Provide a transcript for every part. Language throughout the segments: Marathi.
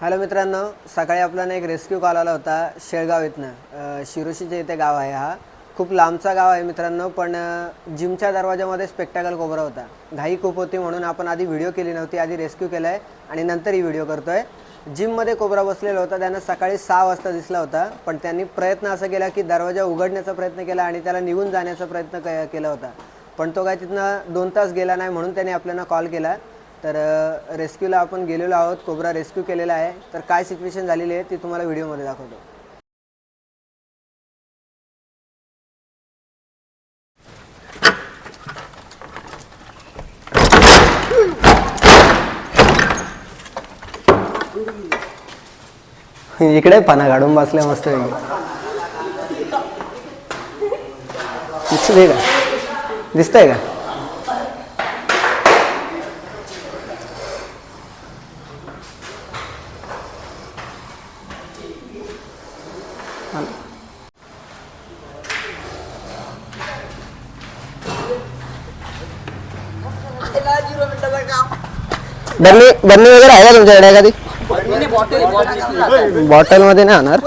हॅलो मित्रांनो सकाळी आपल्याला एक रेस्क्यू कॉल आला होता शेळगाव इथनं. शिरोशीचे इथे गाव आहे हा. खूप लांबचा गाव आहे मित्रांनो पण जिमच्या दरवाजामध्ये स्पेक्टॅकल कोबरा होता. घाई खूप होती म्हणून आपण आधी व्हिडिओ केली नव्हती आधी रेस्क्यू केला आहे आणि नंतर ही व्हिडिओ करतो आहे जिममध्ये कोबरा बसलेला होता त्यांना सकाळी सहा वाजता दिसला होता पण त्यांनी प्रयत्न असा केला की दरवाजा उघडण्याचा प्रयत्न केला आणि त्याला निघून जाण्याचा प्रयत्न केला होता. पण तो काय तिथनं दोन तास गेला नाही म्हणून त्याने आपल्याला कॉल केला. तर रेस्क्यूला आपण गेलेलो आहोत कोबरा रेस्क्यू केलेला आहे. तर काय सिच्युएशन झालेली आहे ती तुम्हाला व्हिडिओमध्ये दाखवतो. इकडे पाना काढून बसले मस्त दिसतंय का? दिसतंय का? बन्नी बन्नी वगैरे आहे का तुमच्याकडे एखादी? बॉटलमध्ये नाही होणार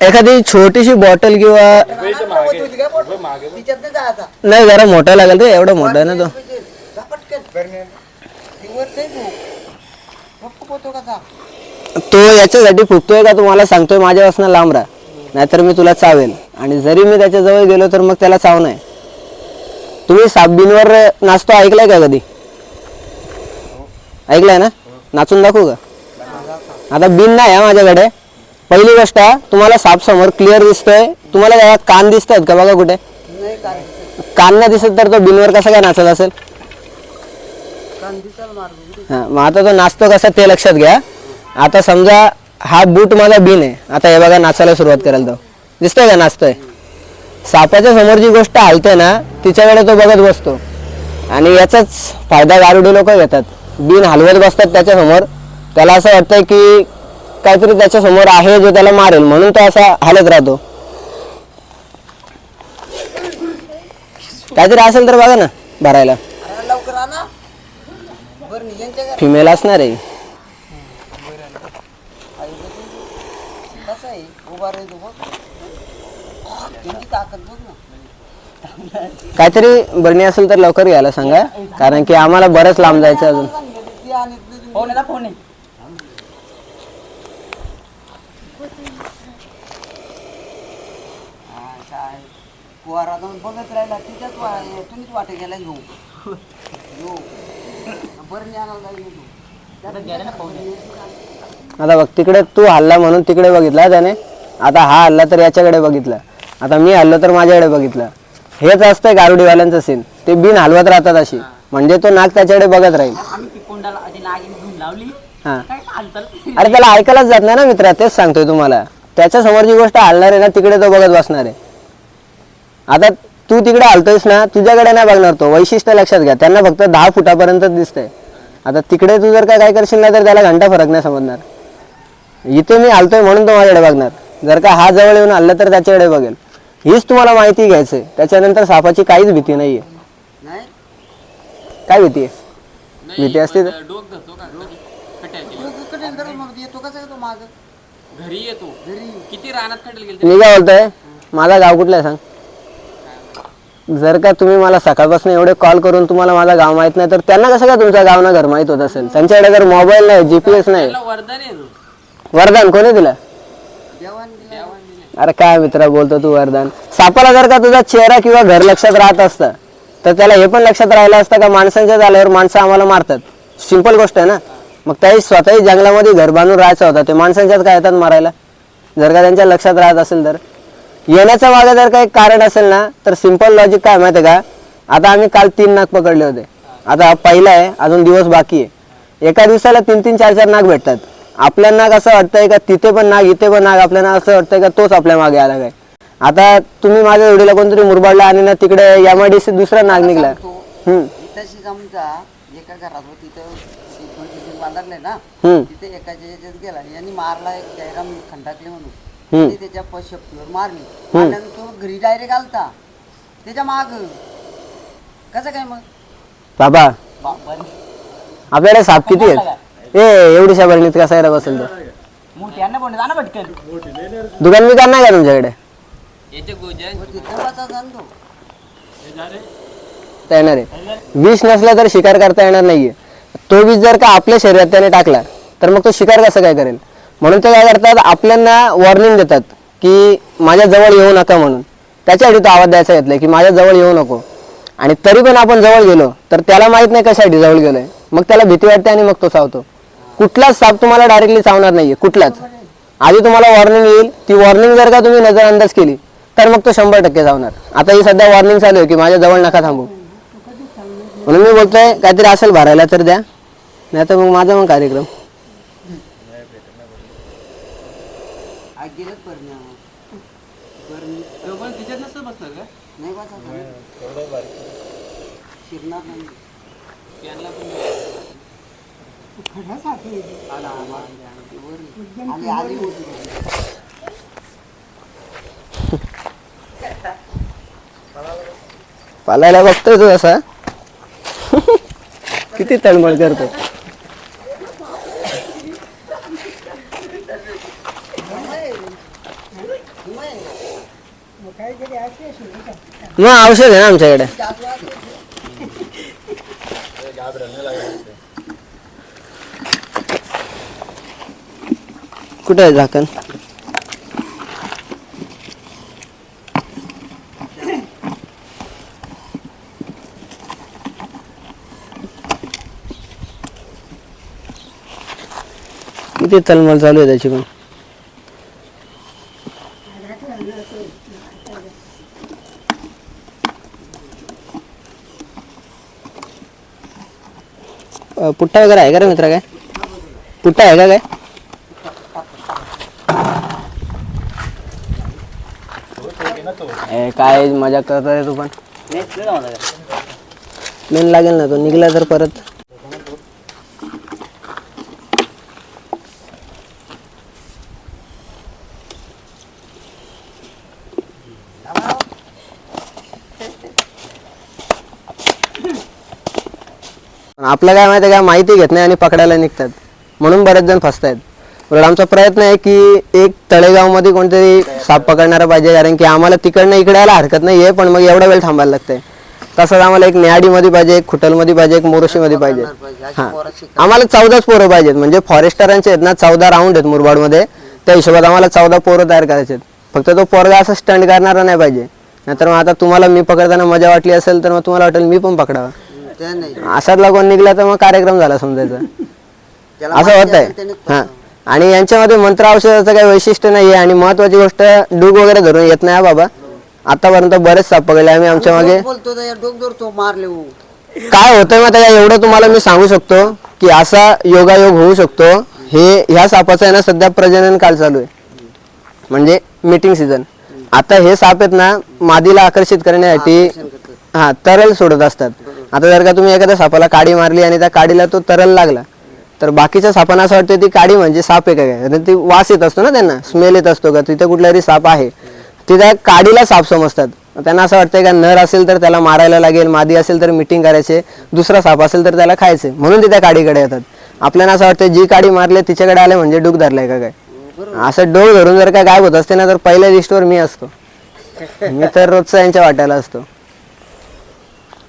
एखादी छोटीशी बॉटल किंवा नाही जरा मोठा लागेल ते एवढं मोठा आहे ना तो. तो याच्यासाठी फुकतोय का? तुम्हाला सांगतोय माझ्यापासून लांब राहा. नाहीतर मी तुला चावेल. आणि जरी मी त्याच्याजवळ गेलो तर मग त्याला चाव नाही. तुम्ही सापबिनवर नाचतो ऐकलाय का कधी? ऐकलाय ना? नाचून दाखवू का? आता बिन नाही आहे माझ्याकडे. पहिली गोष्ट तुम्हाला साप समोर क्लिअर दिसतोय. तुम्हाला त्याला कान दिसत आहेत का बघा कुठे? कान नाही दिसत तर तो बिनवर कसा काय नाचत असेल? हा मग आता तो नाचतो कसा ते लक्षात घ्या. आता समजा हा बूट माझा बिन आहे. आता हे बघा नाचायला सुरुवात करेल तो. दिसतोय का? नाचतोय. सापाच्या समोर जी गोष्ट हलते ना तिच्याकडे तो बघत बसतो. आणि याचाच फायदा गारुडी लोक घेतात. बिन हलवत बसतात त्याच्यासमोर त्याला असं वाटतंय की काहीतरी त्याच्यासमोर आहे जो त्याला मारेल. म्हणून तो असा हालत राहतो. काहीतरी असेल तर बघा ना भरायला. फिमेल असणार आहे. उभा राहतो त्यांची ताकद बघ ना काहीतरी बरणी असेल तर लवकर घ्यायला सांगा कारण की आम्हाला बरंच लांब जायचं अजून ती आणि फोन आहे ना फोन आहे हा, काय पोहारा जाऊन बघत राहिला तिच्याच वा तुम्हीच वाटे गेला घेऊ घेऊ बरं नाही आणायला लागली तू त्याला गेला ना फोन. आता बघ तिकडे तू हल्ला म्हणून तिकडे बघितला त्याने. आता हा हल्ला तर याच्याकडे बघितला. आता मी हल्लो तर माझ्याकडे बघितलं. हेच असतंय गारुडीवाल्यांचं सीन ते बिन हलवत राहतात अशी. म्हणजे तो नाक त्याच्याकडे बघत राहील. आम्ही ती कोंडाला आधी नागिन घेऊन लावली. हा. काय हालचाल? अरे त्याला ऐकायलाच जात नाही ना मित्रा तेच सांगतोय तुम्हाला. त्याच्यासमोर जी गोष्ट हलणार आहे ना तिकडे तो बघत बसणार आहे. आता तू तिकडे हलतोयस ना तुझ्याकडे नाही बघणार तो. वैशिष्ट्य लक्षात घ्या. त्यांना फक्त दहा फुटापर्यंत दिसतंय. आता तिकडे तू जर का काय करशील ना तर त्याला घंटा फरक नाही समजणार. इथे मी हलतोय म्हणून तो माझ्याकडे बघणार. जर का हा जवळ येऊन हल्लं तर त्याच्याकडे बघेल. हीच तुम्हाला माहिती घ्यायचंय. त्याच्यानंतर सापाची काहीच भीती नाहीये. नाही? काय भीती आहे? भीती असते तर. का? घरी येतो. किती रानात खटेल गेले मी काय बोलतोय? माझा गाव कुठला आहे सांग? जर का तुम्ही मला सकाळपासून एवढे कॉल करून तुम्हाला माझा गाव माहीत नाही तर त्यांना कसं काय तुमचं गाव ना घर माहीत होत असेल? त्यांच्याकडे जर मोबाईल नाही जीपीएस नाही. वरदान कोणी दिला अरे काय मित्रा बोलतो तू वरदान? सापाला जर का तुझा चेहरा किंवा घर लक्षात राहत असतं तर त्याला हे पण लक्षात राहिलं असतं का माणसांच्या झाल्यावर माणसं आम्हाला मारतात? सिंपल गोष्ट आहे ना? मग त्याही स्वतःही जंगलामध्ये घर बांधून राहायचं होता ते माणसांच्याच काय येतात मारायला? जर का त्यांच्या लक्षात राहत असेल तर. येण्याच्या मागे जर काही कारण असेल ना तर सिंपल लॉजिक काय माहिती आहे का? आता आम्ही काल तीन नाग पकडले होते. आता पहिला आहे अजून दिवस बाकी आहे. एका दिवसाला तीन तीन चार चार नाग भेटतात. आपल्यांना कसं वाटतंय का तिथे पण नाग इथे पण नाग आपल्याला असं वाटतंय का तोच आपल्या मागे आला काय? आता तुम्ही माझ्या जोडीला कोणतरी मुरबाडला आणि ना तिकडे एमआयडीसी दुसरा नाग निघला हम्म. तशी समजा एका घरात होती तर दोन बिल्डिंग बांधले ना हम्म. तिथे एकाच्या याच्यात गेला आणि यांनी मारला एक जयराम खंडाकले म्हणून. त्याच्या मारली. तो घरी डायरेक्ट आलता. त्याच्या माग. कसं काय मग? बाबा. आपल्याकडे साप किती आहेत? ए एवढीशा बरणीत कसा आहे बसेल तो? पटकन. दुकान बिकान नाही का तुमच्याकडे? गोजन येणार आहे. विष नसला तर शिकार करता येणार नाहीये. तो विष जर का आपल्या शरीरात त्याने टाकला तर मग तो शिकार कसं काय करेल? म्हणून ते काय करतात आपल्यांना वॉर्निंग देतात की माझ्या जवळ येऊ नका म्हणून. त्याच्यासाठी तो आवाज द्यायचा घेतलाय की माझ्या जवळ येऊ नको. आणि तरी पण आपण जवळ गेलो तर त्याला माहीत नाही कशासाठी जवळ गेलोय. मग त्याला भीती वाटते आणि मग तो चावतो कुठलाच साप तुम्हाला डायरेक्टली चावणार नाहीये कुठलाच. आधी तुम्हाला वॉर्निंग येईल. ती वॉर्निंग जर का तुम्ही नजरअंदाज केली तर मग तो शंभर टक्के जावणार आता ही सध्या वॉर्निंग चालू आहे की माझ्या जवळ नका थांबू. म्हणून मी बोलतोय काहीतरी असेल भरायला तर द्या. नाही तर मग माझा मग कार्यक्रम आज गेलंच बरं बरं तो पण तिच्यात नसतं बसणार का नाही वाचा शिरणार नाही त्यांना पण आली आली मोठी पालायला बघतोय तू असा किती तळमळ करतो मग औषध आहे ना आमच्याकडे कुठे आहे झाकण? किती तलमल चालू आहे त्याची पण? पुट्टा वगैरे आहे का रे मित्रा काय? पुट्टा आहे का काय? ए, काय मजा करत आहे तू पण? मेन लागेल ना तो निघला तर परत. पण आपलं काय माहिती काय का? माहिती घेत नाही आणि पकडायला निघतात. म्हणून बरेच जण फसतायत. उलट आमचा प्रयत्न आहे की एक तळेगावमध्ये कोणतरी साप पकडणारा पाहिजे कारण की आम्हाला तिकडनं इकडे यायला हरकत नाही आहे पण मग एवढा वेळ थांबायला लागतंय. तसंच आम्हाला एक न्याडीमध्ये पाहिजे एक खुटलमध्ये पाहिजे एक मोरोशीमध्ये पाहिजे. हा. आम्हाला चौदाच पोरं पाहिजेत म्हणजे फॉरेस्टरांचे आहेत ना चौदा राऊंड आहेत मुरबाडमध्ये. त्या हिशोबात आम्हाला चौदा पोरं तयार करायचे आहेत फक्त तो पोरगा असं स्टंट करणारा नाही पाहिजे. नाहीतर मग आता तुम्हाला मी पकडताना मजा वाटली असेल तर मग तुम्हाला वाटेल मी पण पकडावा. असाच लागून निघला तर मग कार्यक्रम झाला समजायचा. असं होत आहे हा. आणि यांच्यामध्ये मंत्र औषधाचं काही वैशिष्ट्य नाही आहे आणि महत्वाची गोष्ट डूग वगैरे धरून येत नाही हा बाबा. आतापर्यंत बरेच साप पकडले आम्ही आमच्या मागे. डोक बोलतो तर डोक धरतो मारले हो. काय होतंय मग त्याच्या एवढं तुम्हाला मी सांगू शकतो की असा योगायोग होऊ शकतो. हे ह्या सापाचं आहे ना सध्या प्रजनन काल चालू आहे. म्हणजे मीटिंग सीझन आता हे साप आहेत ना मादीला आकर्षित करण्यासाठी हा तरल सोडत असतात. आता जर का तुम्ही एखाद्या सापाला काडी मारली आणि त्या काडीला तो तरल लागला तर बाकीच्या सापांना असं वाटतं ती काडी म्हणजे साप आहे काय? कारण ती वास येत असतो ना त्यांना स्मेल येत असतो का? तिथे कुठला तरी साप आहे. ते त्या काडीला साप समजतात. त्यांना असं वाटतंय का नर असेल तर त्याला मारायला लागेल मादी असेल तर मिटिंग करायचे दुसरा साप असेल तर त्याला खायचे. म्हणून ते त्या काडीकडे येतात. आपल्याला असं वाटतं जी काडी मारली तिच्याकडे आले म्हणजे डूक धरलाय का काय? असं डोक धरून जर का गायब होत असते ना तर पहिल्या लिस्टवर मी असतो. मी तर रोजचा यांच्या वाट्याला असतो.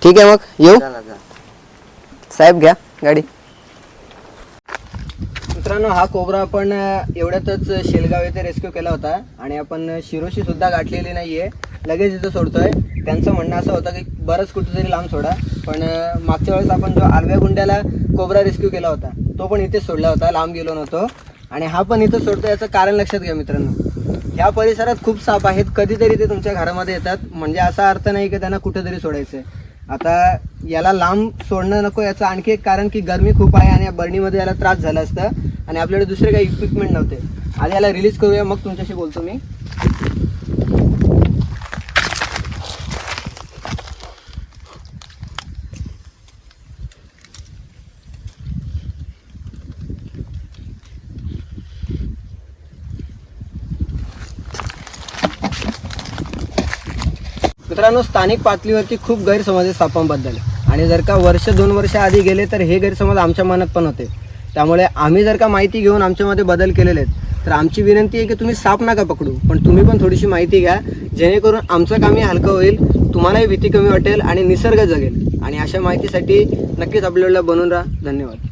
ठीक आहे मग? येऊ. साहेब घ्या गाडी. मित्रांनो हा कोबरा आपण एवढ्यातच शेलगाव येथे रेस्क्यू केला होता आणि आपण शिरोशी सुद्धा गाठलेली नाहीये. लगेच इथं सोडतोय. त्यांचं म्हणणं असं होतं की बरंच कुठेतरी लांब सोडा. पण मागच्या वेळेस आपण जो आलव्या गुंड्याला कोबरा रेस्क्यू केला होता तो पण इथेच सोडला होता लांब गेलो नव्हतो. आणि हा पण इथं सोडतो याचं कारण लक्षात घ्या मित्रांनो. ह्या परिसरात खूप साप आहेत. कधीतरी ते तुमच्या घरामध्ये येतात. म्हणजे असा अर्थ नाही की त्यांना कुठेतरी सोडायचं आहे आता याला लांब सोडणं नको याचं आणखी एक कारण की गरमी खूप आहे आणि या बर्णीमध्ये याला त्रास झाला असता. आणि आपल्याकडे दुसरे काही इक्विपमेंट नव्हते. आधी याला रिलीज करूया मग तुमच्याशी बोलतो मी. मित्रांनो स्थानिक पातळीवरती खूप गैरसमज आहे सापांबद्दल. आणि जर का वर्ष दोन वर्ष आधी गेले तर हे गैरसमज आमच्या मनात पण होते. त्यामुळे आम्ही जर का माहिती घेऊन आमच्यामध्ये बदल केलेले आहेत तर आमची विनंती आहे की तुम्ही साप नका पकडू पण तुम्ही पण थोडीशी माहिती घ्या जेणेकरून आमचं कामही हलकं होईल तुम्हालाही भीती कमी वाटेल आणि निसर्ग जगेल. आणि अशा माहितीसाठी नक्कीच आपल्याला बनवून राहा. धन्यवाद.